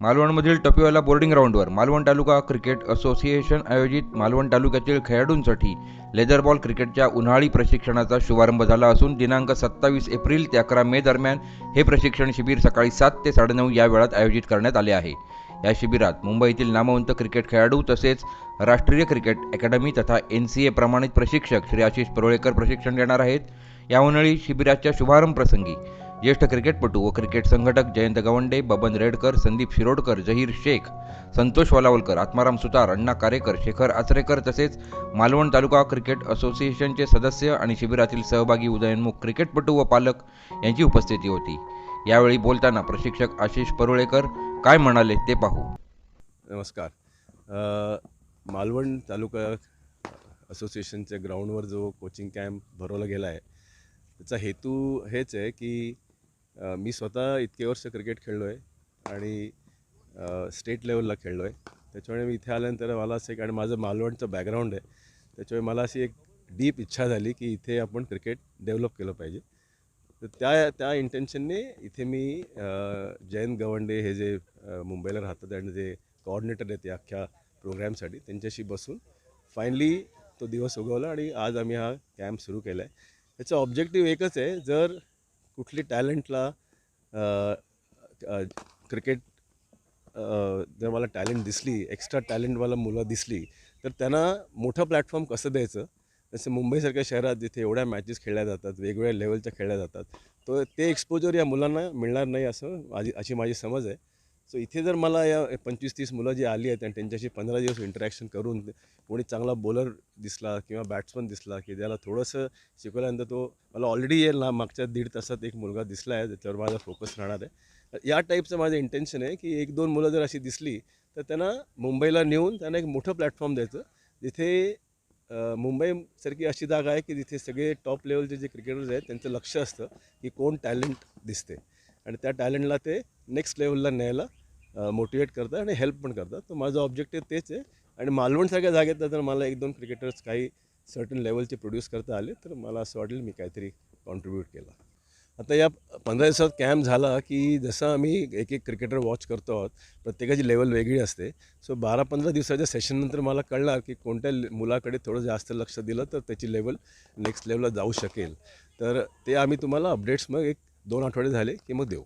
मालवणमधील टपिवाला boarding ग्राउंडवर मालवण तालुका cricket association आयोजित मालवण तालुक्यातील खेळाडूंसाठी लेदर बॉल क्रिकेटच्या उन्हाळी प्रशिक्षणाचा शुभारंभ झाला असून दिनांक सत्तावीस एप्रिल ते अकरा मे दरम्यान हे प्रशिक्षण शिबिर सकाळी सात ते साडेनऊ या वेळात आयोजित करण्यात आले आहे. या शिबिरात मुंबईतील नामवंत क्रिकेट खेळाडू तसेच राष्ट्रीय क्रिकेट अकॅडमी तथा एन सी ए प्रमाणित प्रशिक्षक श्री आशिष परोळेकर प्रशिक्षण देणार आहेत. या उन्हाळी शिबिराच्या शुभारंभ प्रसंगी ज्येष्ठ क्रिकेटपटू व क्रिकेट संघटक जयंत गवंडे बबन रेडकर संदीप शिरोडकर जहीर शेख संतोष वालावलकर आत्माराम सुतार अण्णा कारेकर शेखर आचरेकर तसेच मालवण तालुका क्रिकेट असोसिएशनचे सदस्य आणि शिबिरातील सहभागी उदयनमुख क्रिकेटपटू व पालक यांची उपस्थिती होती. यावेळी बोलताना प्रशिक्षक आशिष परुळेकर काय म्हणाले ते पाहू. नमस्कार. मालवण तालुका असोसिएशनच्या ग्राउंडवर जो कोचिंग कॅम्प भरवला गेला आहे त्याचा हेतू हेच आहे की मी स्वतः इतके वर्ष क्रिकेट खेळलो आहे आणि स्टेट लेवलला खेळलो आहे त्याच्यामुळे मी इथे आल्यानंतर मला असं एक आणि माझं मालवणचं बॅकग्राऊंड आहे त्याच्यामुळे मला अशी एक डीप इच्छा झाली की इथे आपण क्रिकेट डेव्हलप केलं पाहिजे. तर त्या त्या इंटेन्शनने इथे मी जयंत गवंडे हे जे मुंबईला राहतात आणि जे कॉर्डिनेटर आहेत या अख्ख्या प्रोग्रॅमसाठी त्यांच्याशी बसून फायनली तो दिवस उगवला आणि आज आम्ही हा कॅम्प सुरू केला आहे त्याचा ऑब्जेक्टिव्ह एकच आहे जर कुठली टॅलेंटला क्रिकेट जर मला टॅलेंट दिसली एक्स्ट्रा टॅलेंटवाला मुलं दिसली तर त्यांना मोठं प्लॅटफॉर्म कसं द्यायचं? जसं मुंबईसारख्या शहरात जिथे एवढ्या मॅचेस खेळल्या जातात वेगवेगळ्या लेवलच्या खेळल्या जातात तर ते एक्सपोजर या मुलांना मिळणार नाही असं माझी अशी माझी समज आहे. सो इथे जर मला या पंचवीस तीस मुलं जी आली आहेत आणि त्यांच्याशी पंधरा दिवस इंटरॅक्शन करून कोणी चांगला बॉलर दिसला किंवा बॅट्समन दिसला की त्याला थोडंसं शिकवल्यानंतर तो मला ऑलरेडी येईल ना मागच्या दीड तासात एक मुलगा दिसला आहे त्याच्यावर माझा फोकस राहणार आहे. या टाईपचं माझं इंटेन्शन आहे की एक दोन मुलं जर अशी दिसली तर त्यांना मुंबईला नेऊन त्यांना एक मोठं प्लॅटफॉर्म द्यायचं जिथे मुंबईसारखी अशी जागा आहे की जिथे सगळे टॉप लेवलचे जे क्रिकेटर्स आहेत त्यांचं लक्ष असतं की कोण टॅलेंट दिसते. आणि त्या टॅलेंटला ते नेक्स्ट लेवलला न्यायला मोटिवेट करतात आणि हेल्प पण करतात. तर माझं ऑब्जेक्टिव्ह तेच आहे. आणि मालवणसारख्या जागेत जर मला एक दोन क्रिकेटर्स काही सर्टन लेवलचे प्रोड्यूस करता आले तर मला असं वाटेल मी काहीतरी कॉन्ट्रीब्यूट केला. आता या पंधरा दिवसात कॅम्प झाला की जसं आम्ही एक एक क्रिकेटर वॉच करतो आहोत प्रत्येकाची लेवल वेगळी असते. सो बारा पंधरा दिवसाच्या सेशननंतर मला कळणार की कोणत्या मुलाकडे थोडं जास्त लक्ष दिलं तर त्याची लेवल नेक्स्ट लेवलला जाऊ शकेल. तर ते आम्ही तुम्हाला अपडेट्स मग एक दोन आठवडे झाले की मग देऊ.